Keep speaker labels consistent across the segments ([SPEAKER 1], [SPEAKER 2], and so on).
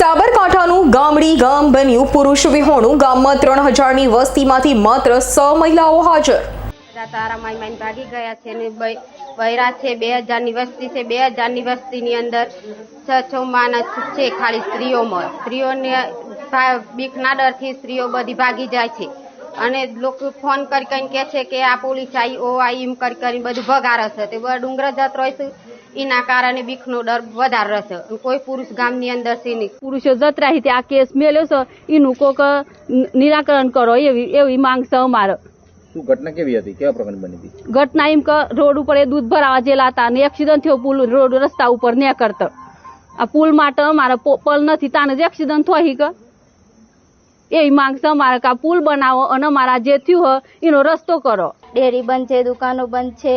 [SPEAKER 1] સાબરકાંઠાનું ગામડી ગામ બન્યું પુરુષ વિહોણું. ગામમાં ત્રણ હજારની વસ્તીમાંથી માત્ર સ મહિલાઓ હાજર.
[SPEAKER 2] તારા માઈ માઈ ભાગી ગયા છે ને વૈરા છે, બે હજારની વસ્તી છે. બે હજારની વસ્તીની અંદર છ છ માણસ છે ખાલી સ્ત્રીઓમાં. સ્ત્રીઓને બીકના ડરથી સ્ત્રીઓ બધી ભાગી જાય છે. અને લોકો ફોન કરી કરીને કહે છે કે આ પોલીસ આવી ઓ આવી એમ કરી કરીને બધું ભગારસ છે. તે ડુંગર જત રહેશે એના કારણે બીકનો ડર વધારે રહેશે. કોઈ પુરુષ ગામની અંદર છે નહીં.
[SPEAKER 3] પુરુષો જતરા આ કેસ મેલ્યો છે એનું કોક નિરાકરણ કરો એવી એવી માંગ છે અમારે.
[SPEAKER 4] શું ઘટના કેવી હતી? કેવા પ્રકારની બની હતી?
[SPEAKER 3] ઘટના એમ કે રોડ ઉપર એ દૂધ ભરાવા જેલા હતા અને એક્સિડન્ટ થયો પુલ રોડ રસ્તા ઉપર ને કરતો. આ પુલ માટે અમારે પલ નથી તાને જ એક્સિડન્ટ થઈ કે. એવી માંગ છે અમારે કે પુલ બનાવો અને અમારા જે થયું હોય એનો રસ્તો કરો.
[SPEAKER 5] ડેરી બંધ છે દુકાનો બંધ છે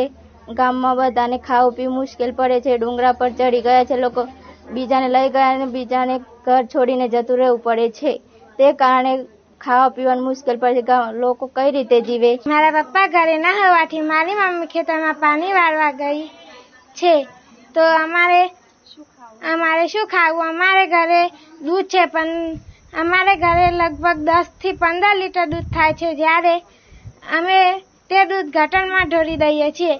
[SPEAKER 5] ગામમાં બધાને ખાવું પીવું મુશ્કેલ પડે છે, ડુંગરા પર ચડી ગયા છે લોકો. બીજાને લઈ ગયા અને બીજાને ઘર છોડીને જતું રહેવું પડે છે. તે કારણે ખાવા પીવાનું મુશ્કેલ પડે છે. લોકો કઈ રીતે જીવે?
[SPEAKER 6] મારા પપ્પા ઘરે ના હોવાથી મારી મમ્મી ખેતરમાં પાણી વાળવા ગઈ છે. તો અમારે અમારે શું ખાવું? અમારે ઘરે દૂધ છે, પણ અમારે ઘરે લગભગ દસથી પંદર લીટર દૂધ થાય છે. જ્યારે અમે તે દૂધ ઘટનમાં ઢોળી દઈએ છીએ.